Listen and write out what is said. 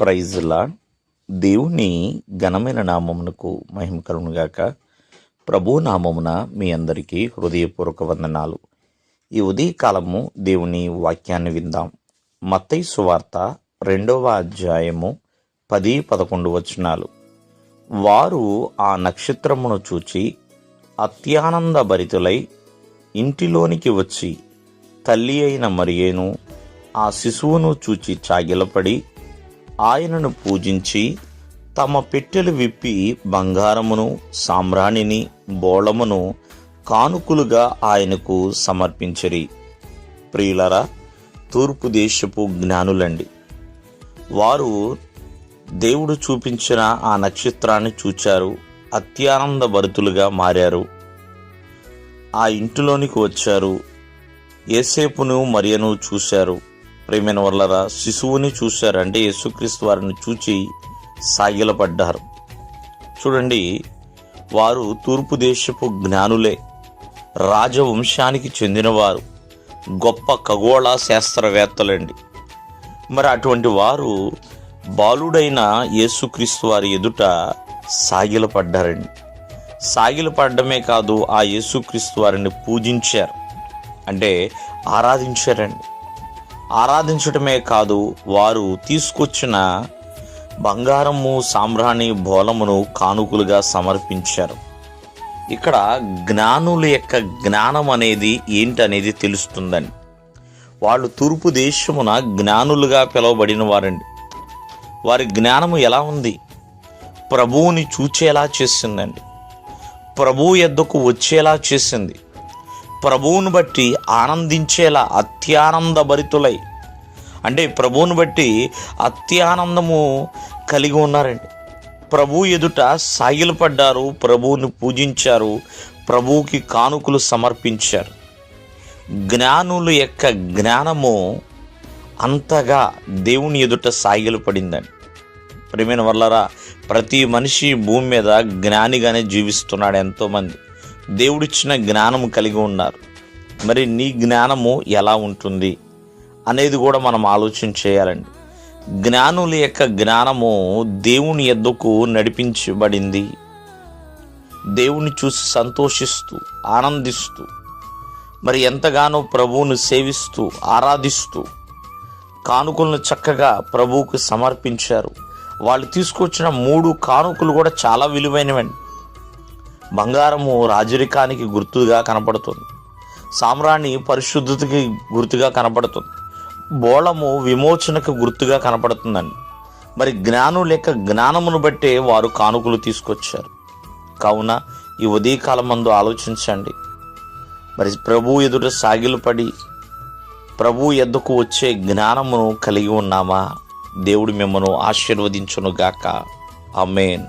ప్రైజ్లా దేవుని ఘనమైన నామమునకు మహిమ కలుగునుగాక ప్రభు నామమున మీ అందరికీ హృదయపూర్వక వందనాలు. ఈ ఉదయకాలము దేవుని వాక్యాన్ని విందాం. మత్తయి సువార్త రెండవ అధ్యాయము పది పదకొండు వచనాలు. వారు ఆ నక్షత్రమును చూచి అత్యానంద భరితులై ఇంటిలోనికి వచ్చి తల్లి అయిన మరియేను ఆ శిశువును చూచి చాగిలపడి ఆయనను పూజించి తమ పెట్టెలు విప్పి బంగారమును సామ్రాణిని బోళమును కానుకలుగా ఆయనకు సమర్పించరి. ప్రియులరా తూర్పు దేశపు జ్ఞానులండి వారు దేవుడు చూపించిన ఆ నక్షత్రాన్ని చూచారు అత్యానంద భరితులుగా మారారు. ఆ ఇంటిలోనికి వచ్చారు ఏసేపును మరియను చూశారు. ప్రేమైన వల్లరా శిశువుని చూశారు అంటే యేసుక్రీస్తు వారిని చూచి సాగిలపడ్డారు. చూడండి వారు తూర్పు దేశపు జ్ఞానులే రాజవంశానికి చెందినవారు గొప్ప ఖగోళ శాస్త్రవేత్తలండి. మరి అటువంటి వారు బాలుడైన యేసుక్రీస్తు వారి ఎదుట సాగిలపడ్డారండి. సాగిలపడ్డమే కాదు ఆ యేసుక్రీస్తు వారిని పూజించారు. అంటే ఆరాధించారండి. ఆరాధించటమే కాదు వారు తీసుకొచ్చిన బంగారము సాంబ్రాణి బోలమును కానుకలుగా సమర్పించారు. ఇక్కడ జ్ఞానుల యొక్క జ్ఞానం అనేది ఏంటనేది తెలుస్తుందని వాళ్ళు తూర్పు దేశమున జ్ఞానులుగా పిలువబడిన వారండి వారి జ్ఞానము ఎలా ఉంది? ప్రభువుని చూచేలా చేసిందండి. ప్రభువు ఎద్దకు వచ్చేలా చేసింది. ప్రభువును బట్టి ఆనందించేలా అత్యానంద భరితులై. అంటే ప్రభువును బట్టి అత్యానందము కలిగి ఉన్నారండి. ప్రభు ఎదుట సాగిలపడ్డారు ప్రభువుని పూజించారు ప్రభువుకి కానుకలు సమర్పించారు. జ్ఞానుల యొక్క జ్ఞానము అంతగా దేవుని ఎదుట సాగిలపడిందండి ప్రేమైన వల్లరా ప్రతి మనిషి భూమి మీద జ్ఞానిగానే జీవిస్తున్నాడు ఎంతోమంది. దేవుడిచ్చిన జ్ఞానము కలిగి ఉన్నారు. మరి నీ జ్ఞానము ఎలా ఉంటుంది అనేది కూడా మనం ఆలోచన చేయాలండి. జ్ఞానుల యొక్క జ్ఞానము దేవుని ఎద్దుకు నడిపించబడింది. దేవుని చూసి సంతోషిస్తూ ఆనందిస్తూ మరి ఎంతగానో ప్రభువును సేవిస్తూ ఆరాధిస్తూ కానుకలను చక్కగా ప్రభువుకు సమర్పించారు. వాళ్ళు తీసుకొచ్చిన మూడు కానుకలు కూడా చాలా విలువైనవండి. బంగారము రాజరికానికి గుర్తుగా కనపడుతుంది. సామ్రాణి పరిశుద్ధతకి గుర్తుగా కనపడుతుంది. బోళము విమోచనకు గుర్తుగా కనపడుతుందండి మరి జ్ఞానం లేక జ్ఞానమును బట్టే వారు కానుకలు తీసుకొచ్చారు. కావున ఈ ఉదయకాలం మందు ఆలోచించండి. మరి ప్రభు ఎదుట సాగిలపడి ప్రభు ఎద్దకు వచ్చే జ్ఞానమును కలిగి ఉన్నామా? దేవుడు మిమ్మను ఆశీర్వదించునుగాక. ఆమెన్.